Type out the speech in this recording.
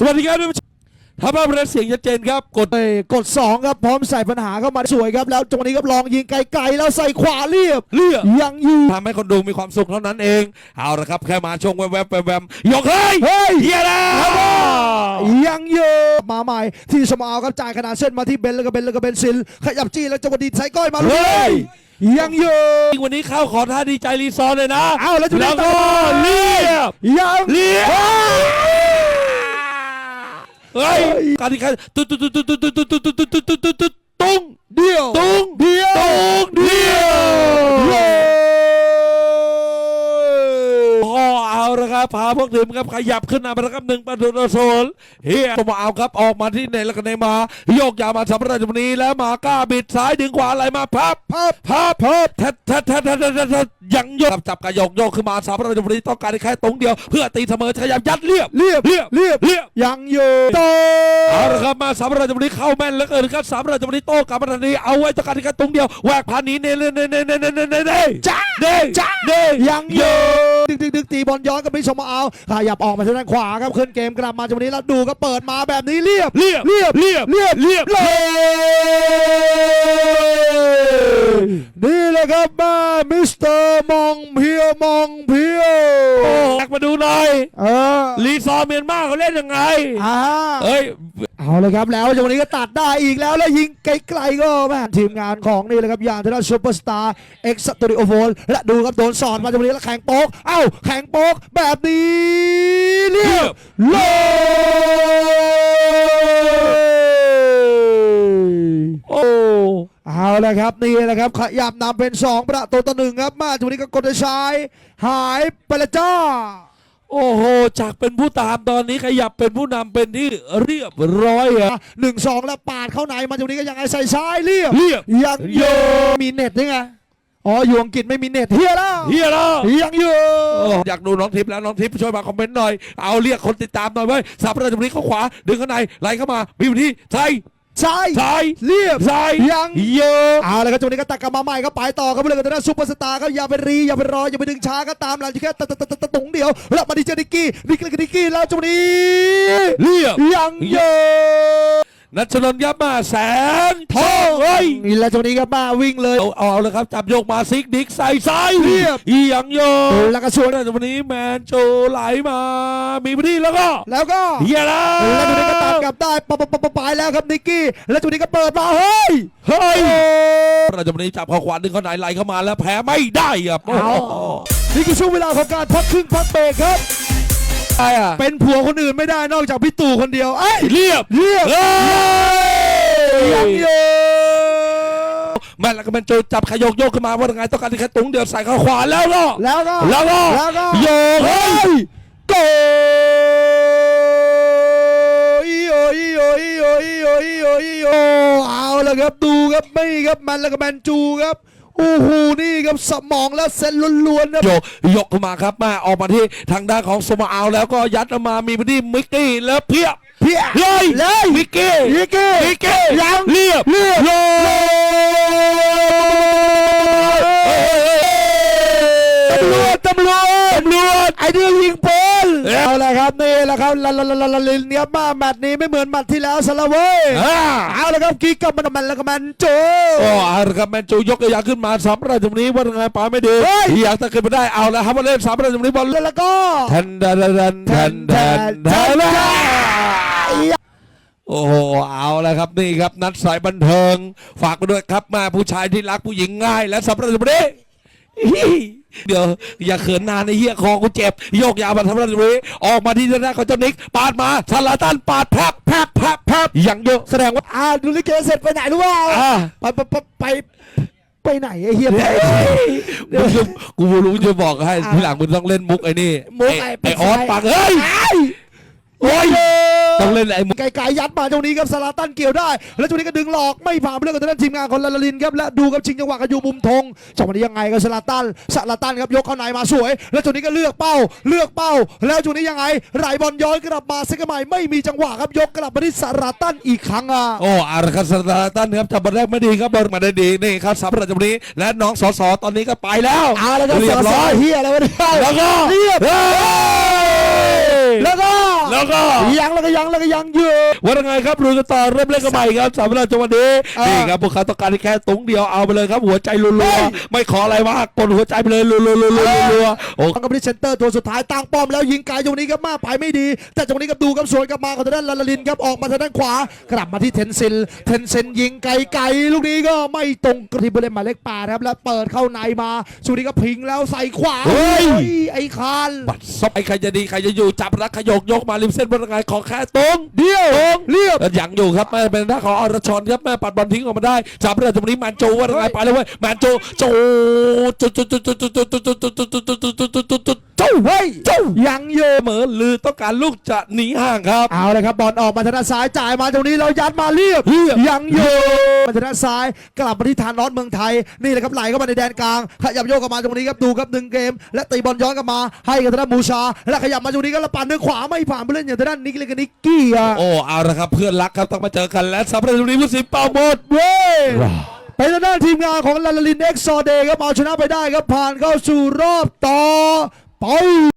สวัสดีครับท่านผู้ชมถ้าภาพและเสียงชัดเจนครับ กดเอ้ยกด 2 ครับ พร้อมใส่ปัญหาเข้ามาสวยครับ แล้วจังหวะนี้ครับลองยิงไกลๆ แล้วใส่ขวาเรียบเลือกยังอยู่ทำให้คนดูมีความสุขเท่านั้นเอง เอาละครับ แค่มาช่วงแวบๆแวบๆยกเฮ้ยเฮ้ยเฮียแล้วยังอยู่มาใหม่ที่สมอลครับจ่ายขนาดเส้นมาที่เบนแล้วก็เบนแล้วก็เบนซิลขยับจี้แล้วจังหวะดีใส่ก้อยมาเลเฮ้ยยยังอยู่วันนี้เข้าขอท่าดีใจรีซอร์เลยนะเอาแล้วจุดนี้แล้วก็เรียบยังเรียบ তুই ขยับขึ้นมาแล้วครับหนึ่งประตูต่อศูนย์เฮียตัวมาเอาครับออกมาที่ไหนแล้วก็ไหนมา โยกยาวมาสำหรับจุดนี้แล้วมาก้าบิดซ้ายดึงขวาไหลมาพับพับพับพับแทะแทะแทะแทะแทะแทะแทะยังโยกจับกระโยกโยกขึ้นมาสำหรับจุดนี้ต้องการแค่ตรงเดียว เพื่อตีเสมอขยับยัดเรียบเรียบเรียบเรียบเรียบยังอยู่โตเอาละครับมาสำหรับจุดนี้เข้าแม่นเหลือเกินครับสำหรับจุดนี้โต้กลับมาทันทีเอาไว้ต้องการแค่ตรงเดียวแหวกผ่านหนี้เน่เน่เน่เน่เน่เน่เน่เน่เน่จ้าเน่จ้าเน่ยังอยู่ ดึกดึกดึกตีบอลย้อนกับพิชมาเอาขยับออกมาทางด้านขวาครับขึ้นเกมกลับมาจังหวะนี้แล้วดูก็เปิดมาแบบนี้เรียบเรียบเรียบเรียบเรียบเรียบเลยนี่แหละครับมามิสเตอร์มองเพียวมองเพียวโอ้อยากมาดูหน่อยเออรีซอร์เมียนมาเขาเล่นยังไงอ่าเอ้ย เอาเลยครับแล้วจังหวะนี้ก็ตัดได้อีกแล้วแล้วยิงไกลๆก็แม่ทีมงานของนี่เลยครับย่างทางด้านซูเปอร์สตาร์เอ็กซ์สตูดิโอโฟลและดูครับโดนสอนมาจังหวะนี้แล้วแข่งโป๊กเอ้าแข่งโป๊กแบบนี้เรียบเลยโอ้เอาละครับนี่แหละครับขยับนำเป็น 2 ประตูต่อหนึ่งครับมาจังหวะนี้ก็กดด้วยซ้หายไปละจ้า โอ้โห จากเป็นผู้ตามตอนนี้ขยับเป็นผู้นำเป็นที่เรียบร้อยอะหนึ่งสองแล้วปาดเข้าในมาจังหวะนี้ก็ยังไงใส่ซ้ายเรียบเรียบยังโยมีเน็ตด้วยไงอ๋ออยู่อังกฤษไม่มีเน็ตเฮียแล้วเฮียแล้วยังโยโอ้อยากดูน้องทิพย์แล้วน้องทิพย์ช่วยมาคอมเมนต์หน่อยเอาเรียกคนติดตามหน่อยเว้ยสับประจุนี้เข้าขวาดึงข้างในไหลเข้ามามีอยู่ที่ซ้าย ซ้ายซ้ายเรียบซ้ายยังเยอะเอาละครับจังหวะนี้ก็ตัดกลับมาใหม่ก็ไปต่อครับเรื่องกันนะซุปเปอร์สตาร์ครับอย่าไปรีอย่าไปรออย่าไปดึงช้าก็ตามหลังจากแค่ตะตะตะตะตะตุงเดียวแล้วมาดิเจนิกกี้ดิกลิกดิกกี้แล้วจังหวะนี้เรียบยังโย นัชนนท์ยับมาแสนทองเฮ้ยนี่แหละจังหวะนี้ครับมาวิ่งเลยเอาเอาเลยครับจับโยกมาซิกดิกใส่ซ้ายเรียบอีหยังโยแล้วก็สวนวันนี้แมนโจไหลมา มีพื้นที่แล้วก็ แล้วก็เฮียแล้วแล้วจังหวะนี้ก็ตัดกลับได้ปะปะปะปะปายแล้วครับนิกกี้แล้วจังหวะนี้ก็เปิดมาเฮ้ยเฮ้ยเราจะวันนี้จับเข้าขวาดึงเข้าไหนไหลเข้ามาแล้วแพ้ไม่ได้ครับโอ้เอาโหนี่คือช่วงเวลาของการพักครึ่งพักเบรกครับ ใช่อะเป็นผัวคนอื่นไม่ได้นอกจากพี่ตู่คนเดียวเอ้ยเรียบเรียบเฮ้ยยังโยแม่แล้วก็เป็นโจจับขยกโยกขึ้นมาว่าไงต้องการที่แค่ตุงเดียวใส่เข้าขวาแล้วก็แล้วก็แล้วก็แล้วก็โยกเฮ้ยโกอีโออีโออีโออีโออีโออีโอเอาละครับดูครับไม่ครับมันแล้วก็แมนจูครับ โอ้โหนี่ครับสมองและเส้นล้วนๆนะโยกยกขึ้นมาครับมาออกมาที่ทางด้านของสมาเอาแล้วก็ยัดออกมามีพื้นที่มิกกี้แล้วเพียบเพี้ยเลยเลยมิกกี้มิกกี้มิกกี้ยังเรียบเรียบโยตำรวจตำรวจตำรวจไอเดียยิงปืน เอาละครับนี่แหละครับลาลาลาลาลาลินเนี้ยมาแมตช์นี้ไม่เหมือนแมตช์ที่แล้วสละเว้ยเอาละครับกิ๊กกับมันมันแล้วก็แมนโจโอ้เอาละครับแมนโจยกตัวอยาขึ้นมาสามประตูนี้ว่าไงปาไม่ดีอยากจะขึ้นไปได้เอาล้วครับมาเล่นสามประตูนี้บอลแล้วก็แทนแทนแทนแทนแทนแทนแทนโอ้โหเอาแล้วครับนี่ครับนัดสายบันเทิง ฝากไปด้วยครับมาผู้ชายที่รักผู้หญิงง่าย และสำหรับวันนี้ เดี๋ยวอย่าเขินนานในเหี้ยคอกูเจ็บโยกยาวมาทำอะไรตรงนี้ออกมาที่หน้าของเจ้านิกปาดมาซาลาตันปาดแพบแพบแพบแพบอย่างเยอะแสดงว่าอ่าดูลิเกเสร็จไปไหนรู้เปล่าอ่าไปไปไปไปไปไหนไอ้เฮียไปมึงจะกูรู้จะบอกให้ทีหลังมึงต้องเล่นมุกไอ้นี่มุกไอ้ไอ้ออสปากเฮ้ยโอ้ย ต้องเล่นไอ้มุกไกลๆยัดมาตรงนี้ครับสลาตันเกี่ยวได้ แล้วตรงนี้ก็ดึงหลอกไม่ผ่านเรื่องกับทางด้านทีมงานของลาลาลินครับและดูครับชิงจังหวะกันอยู่มุมธงจังหวะนี้ยังไงกับสลาตันสลาตันครับยกเข้าในมาสวย แล้วจุดนี้ก็เลือกเป้า เลือกเป้า แล้วจุดนี้ยังไงไหลบอลย้อนกลับมาเซกใหม่ไม่มีจังหวะครับยกกลับมาที่สลาตันอีกครั้งอะโอ้อาร์คัสตาตันครับจับบอลแรกไม่ดีครับบอลมาได้ดีนี่ครับสำหรับจังหวะนี้และน้องสอสอตอนนี้ก็ไปแล้วเอาแล้วครับเรียบร้อยเฮียอะไรวะเนี่ยแล้วก็เรียบเฮ้ย แล้วก็แล้วแล้วก็ยังแล้วก็ยังแล้วก็ยังเยอะว่ายังไงครับลุยกันต่อเริ่มเล่นกันใหม่ครับสำหรับจังหวะนี้อ่านี่นี่ครับพวกเขาต้องการแค่ตุ้งเดียวเอาไปเลยครับ หัวใจรัวเฮ้ยๆไม่ขออะไรมากกดหัวใจไปเลยรัวๆๆๆๆโอ้ต้องกับที่เซนเตอร์ตัวสุดท้ายตั้งป้อมแล้วยิงไกลจังหวะนี้ครับมาไปไม่ดี แต่จังหวะนี้ครับดูครับสวนกลับมาของทางด้านลาลาลินครับออกมาทางด้านขวากลับมาที่เทนซินเทนซินยิงไกลไกลๆลูกนี้ก็ไม่ตรงกับที่ผู้เล่นหมายเลขแปดครับแล้วเปิดเข้าในมาสุนี้ก็พิงแล้วใส่ขวาเฮ้ยไอ้คานบัดซบไอ้ใครจะดีใครจะอยู่จับรักขยกยกมาริมเส้นว่ายังไงขอแค่ตุ้งเดียวเรียบแล้วยังอยู่ครับแม่เป็นหน้าของอรชรครับแม่ปัดบอลทิ้งออกมาได้จับเรื่องตรงนี้แมนโจว่ายังไงไปเลยเว้ยแมนโจโจโจโจโจโจโจโจโจโจโจโจโจโจโจโจโจโจโจเจ้าเฮ้ยเจ้ายังเยอะเหมือนลือต้องการลูกจะหนีห่างครับเอาเลยครับบอลออกมาทางด้านซ้ายจ่ายมาตรงนี้เรายัดมาเรียบเรียบยังเยอะมาทางด้านซ้ายกลับมาที่ฐานนอตเมืองไทยนี่แหละครับไหลเข้ามาในแดนกลางขยับโยกกลับมาตรงนี้ครับดูครับหนึ่งเกมและตีบอลย้อนกลับมาให้กับทางด้านมูชาและขยับมาตรงนี้ก็ละปั่นด้วยขวาไม่ผ่านผู้เล่นอย่างทางด้านนิกเลกบนิกกี้อะโอ้เอาละครับเพื่อนรักครับต้องมาเจอกันและสำหรับตรงนี้ผู้สินเป่าหมดเว้ยเป็นทางด้านทีมงานของลาลาลินเอ็กซ์ซอเดย์ครับเอาชนะไปได้ครับผ่านเข้าสู่รอบต่อไป